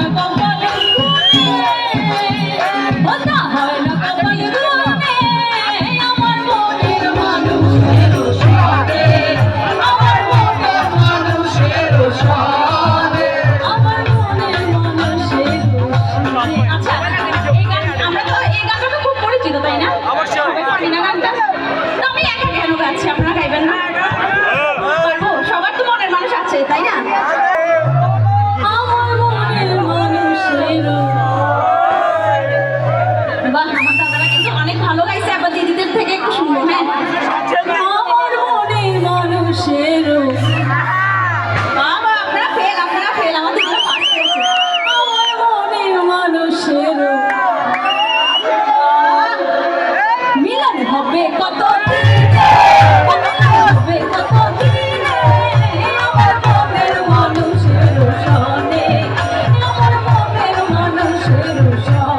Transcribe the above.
Santa মানুষের বাবা আপনারা ফেল আপনারা ফেল আমাদের আমার মনের মানুষের মিলন হবে কত হবে কত মানুষের সনে। আমার মনের মানুষের সনে।